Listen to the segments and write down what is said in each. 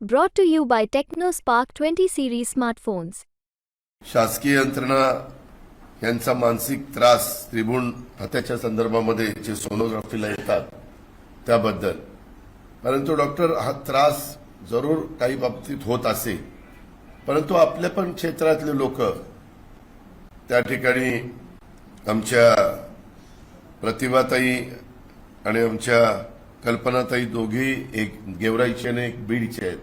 Brought to you by TechnoSpark 20 series smartphones. शासकीय यंत्रणा यांचा मानसिक त्रास त्रिभुण हत्याच्या संदर्भामध्ये जे सोनोग्राफीला येतात त्याबद्दल परंतु डॉक्टर हा त्रास जरूर काही बाबतीत होत असे परंतु आपल्या पण क्षेत्रातले लोक त्या ठिकाणी आमच्या प्रतिभाताई आणि आमच्या कल्पनाताई दोघी एक गेवराईचे आणि एक बीडचे आहेत.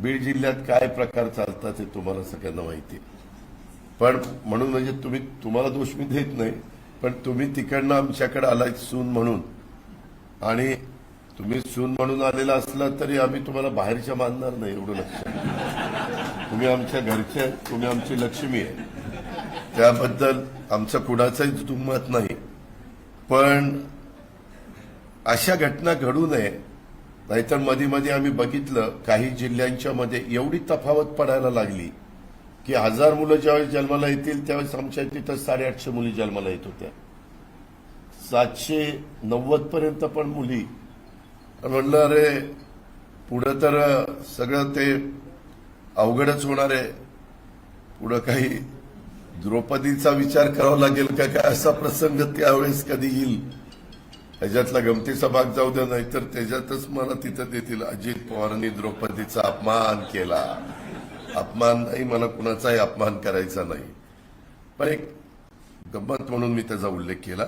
बीड जिल्ह्यात काय प्रकार चालतात हे तुम्हाला सगळ्यांना माहिती आहे. पण म्हणून म्हणजे तुम्ही तुम्हाला दोष मी देत नाही पण तुम्ही तिकडनं आमच्याकडे आलाय सून म्हणून. आणि तुम्ही सून म्हणून आलेला असला तरी आम्ही तुम्हाला बाहेरच्या मानणार नाही एवढं लक्षात तुम्ही आमच्या घरचे आहेत, तुम्ही आमची लक्ष्मी आहे. त्याबद्दल आमचा कुणाचाही दुमत नाही. पण अशा घटना घडू नये. नाहीतरमध्ये मध्ये आम्ही बघितलं काही जिल्ह्यांच्या मध्ये एवढी तफावत पडायला लागली की हजार मुलं ज्यावेळेस जन्माला येतील त्यावेळेस आमच्या तिथं साडेआठशे मुली जन्माला येत होत्या. सातशे नव्वद पर्यंत पण मुली. म्हणलं अरे पुढं तर सगळं ते अवघडच होणार आहे. पुढं काही द्रौपदीचा विचार करावा लागेल का? काय असा प्रसंग त्यावेळेस कधी येईल? ह्याच्यातला गमतीचा भाग जाऊ द्या नाहीतर त्याच्यातच मला तिथं देतील. अजित पवारांनी द्रौपदीचा अपमान केला. अपमान नाही मला कुणाचाही अपमान करायचा नाही. पण एक गंमत म्हणून मी त्याचा उल्लेख केला.